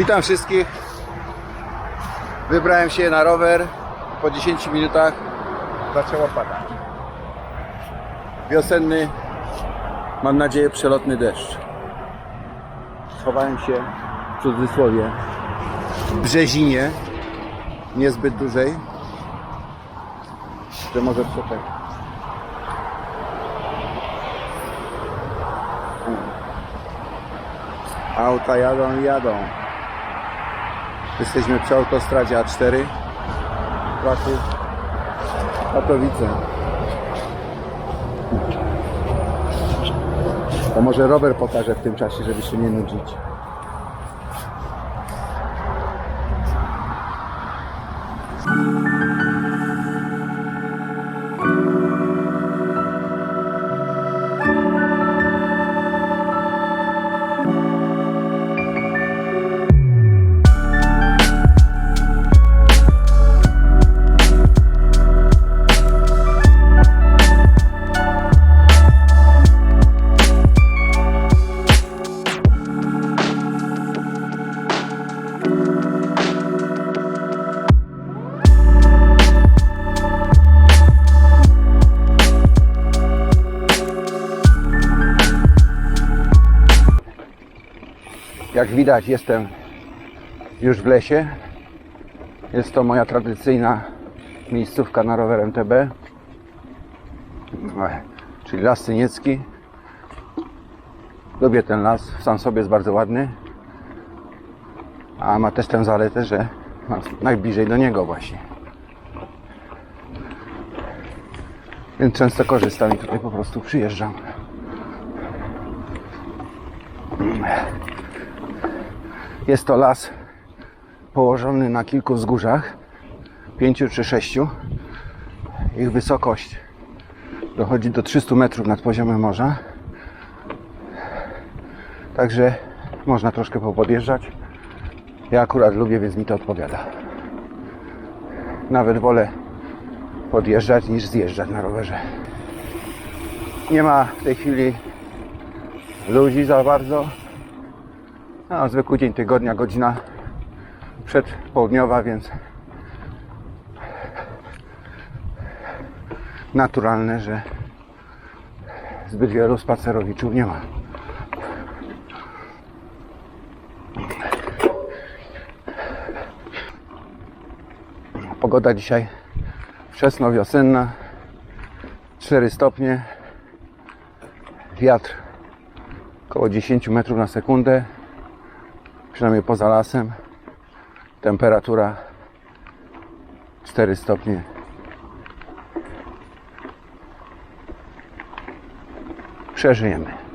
Witam wszystkich. Wybrałem się na rower. Po 10 minutach zaczęło padać. Wiosenny, mam nadzieję, przelotny deszcz. Schowałem się w cudzysłowie w brzezinie, niezbyt dużej, że może przeczekać. Auta jadą i jadą. Jesteśmy przy autostradzie A4. Kraków, Katowice. To może rower pokażę w tym czasie, żeby się nie nudzić. Jak widać jestem już w lesie. Jest to moja tradycyjna miejscówka na rower MTB. Czyli Las Syniecki. Lubię ten las, sam sobie jest bardzo ładny. A ma też tę zaletę, że mam najbliżej do niego właśnie. Więc często korzystam i tutaj po prostu przyjeżdżam. Jest to las położony na kilku wzgórzach, pięciu czy sześciu. Ich wysokość dochodzi do 300 metrów nad poziomem morza. Także można troszkę popodjeżdżać. Ja akurat lubię, więc mi to odpowiada. Nawet wolę podjeżdżać niż zjeżdżać na rowerze. Nie ma w tej chwili ludzi za bardzo. No, zwykły dzień tygodnia, godzina przedpołudniowa, więc naturalne, że zbyt wielu spacerowiczów nie ma. Pogoda dzisiaj wczesno-wiosenna, 4 stopnie, wiatr około 10 metrów na sekundę, przynajmniej poza lasem. Temperatura 4 stopnie. Przeżyjemy.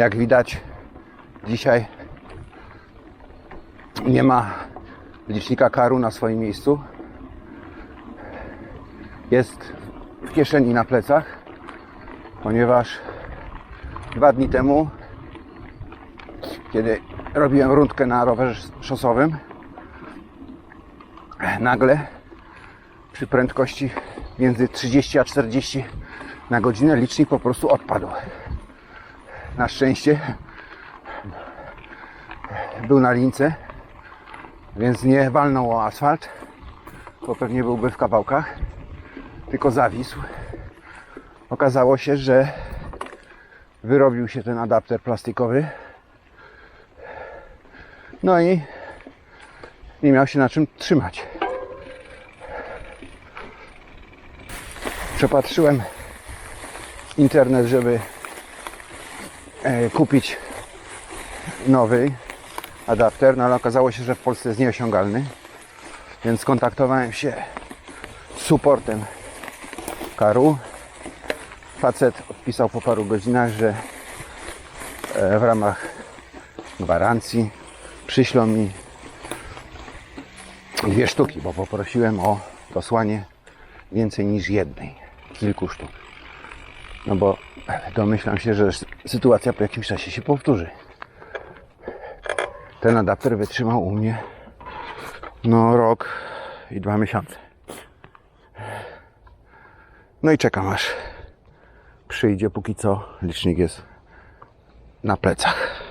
Jak widać, dzisiaj nie ma licznika karu na swoim miejscu. Jest w kieszeni na plecach, ponieważ dwa dni temu, kiedy robiłem rundkę na rowerze szosowym, nagle przy prędkości między 30 a 40 na godzinę licznik po prostu odpadł na szczęście był na lince, Więc nie walnął o asfalt, bo pewnie byłby w kawałkach, tylko zawisł. Okazało się, że wyrobił się ten adapter plastikowy. No i nie miał się na czym trzymać. Przepatrzyłem internet, żeby kupić nowy adapter, no ale okazało się, że w Polsce jest nieosiągalny. Więc skontaktowałem się z supportem Karu. Facet odpisał po paru godzinach, że e, w ramach gwarancji przyślą mi dwie sztuki, bo poprosiłem o dosłanie więcej niż jednej, kilku sztuk. No bo domyślam się, że sytuacja po jakimś czasie się powtórzy. Ten adapter wytrzymał u mnie no rok i dwa miesiące. No i czekam aż przyjdzie, póki co licznik jest na plecach.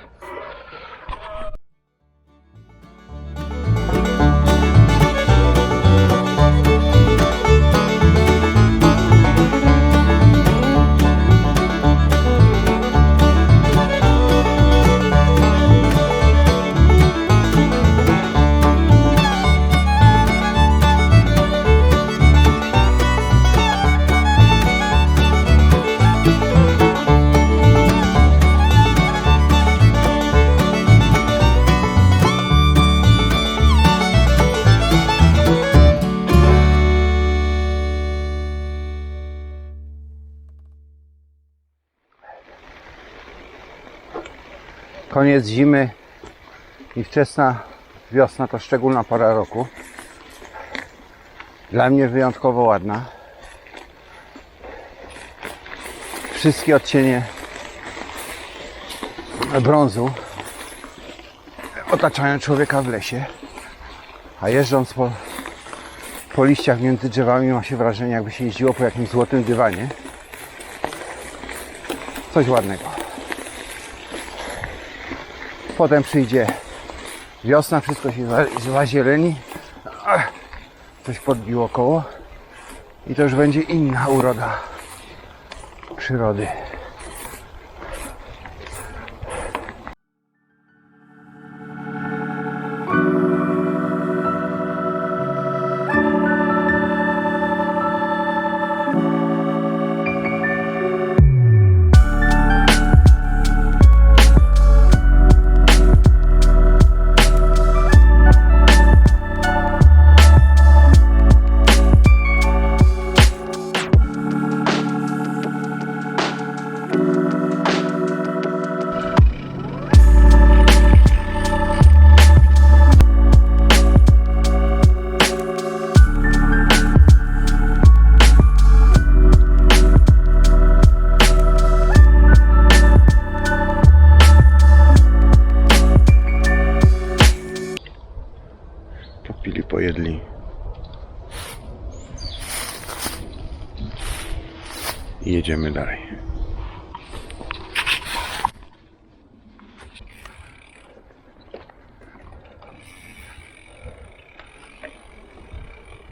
Koniec zimy i wczesna wiosna to szczególna pora roku. Dla mnie wyjątkowo ładna. Wszystkie odcienie brązu otaczają człowieka w lesie, a jeżdżąc po, po liściach między drzewami ma się wrażenie, jakby się jeździło po jakimś złotym dywanie. Coś ładnego. Potem przyjdzie wiosna, wszystko się za- zazieleni. Coś podbiło koło. I to już będzie inna uroda przyrody. Pojedli. I jedziemy dalej.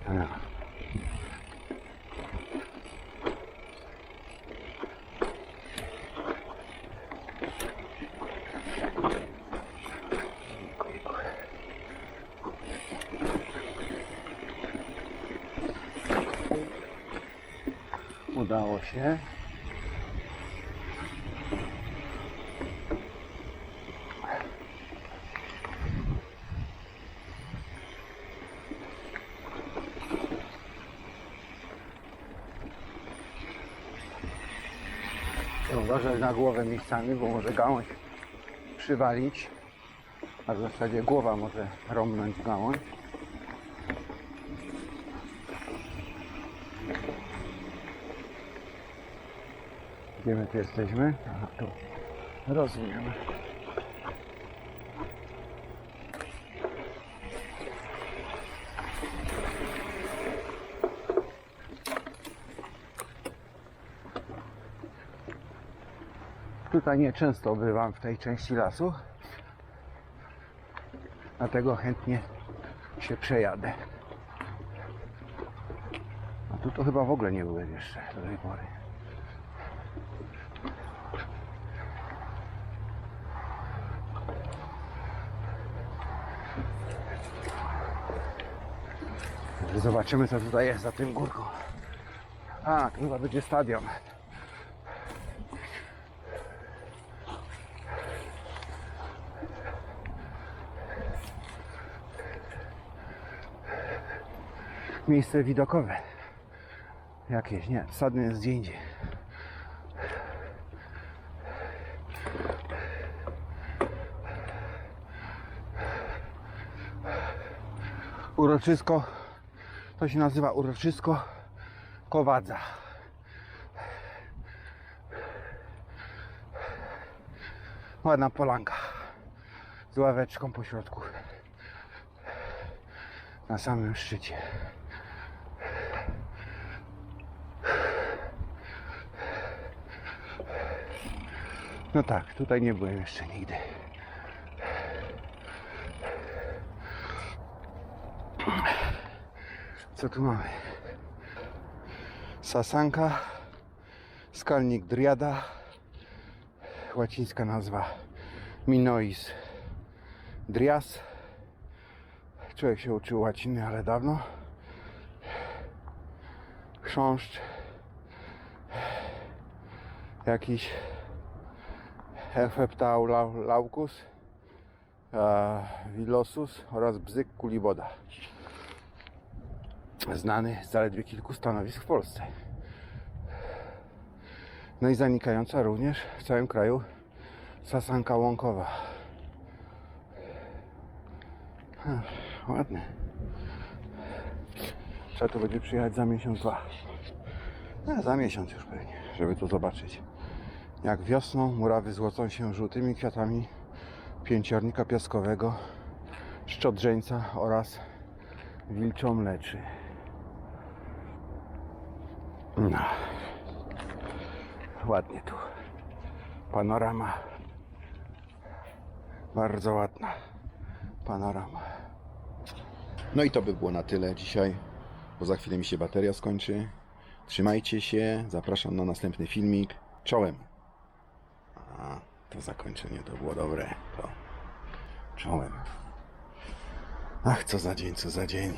A. Udało się. Uważaj na głowę miejscami, bo może gałąź przywalić, a w zasadzie głowa może rąbnąć w gałąź. Gdzie my tu jesteśmy? Aha, tu. Rozumiem. Tutaj nieczęsto bywam w tej części lasu. Dlatego chętnie się przejadę. A tu to chyba w ogóle nie byłem jeszcze do tej pory. Zobaczymy co tutaj jest za tym górką. A, tu chyba będzie stadion. Miejsce widokowe. Jakieś, nie, stadion jest gdzie indziej. Uroczysko, to się nazywa uroczysko Kowadza. Ładna polanka z ławeczką po środku. Na samym szczycie. No tak, tutaj nie byłem jeszcze nigdy. Co tu mamy? Sasanka, skalnik Driada, łacińska nazwa Minois Drias. Człowiek się uczył łaciny, ale dawno. Chrząszcz, jakiś Epheptaulaucus, e, Vilosus oraz bzyk kuliboda znany z zaledwie kilku stanowisk w Polsce. No i zanikająca również w całym kraju sasanka łąkowa. Ha, ładne. Trzeba tu będzie przyjechać za miesiąc, dwa. No, za miesiąc już pewnie, żeby to zobaczyć. Jak wiosną murawy złocą się żółtymi kwiatami pięciornika piaskowego, szczodrzeńca oraz wilczomleczy. No. Ładnie tu. Panorama. Bardzo ładna panorama. No i to by było na tyle dzisiaj, bo za chwilę mi się bateria skończy. Trzymajcie się, zapraszam na następny filmik. Czołem. A, to zakończenie to było dobre. To czołem. Ach, co za dzień, co za dzień.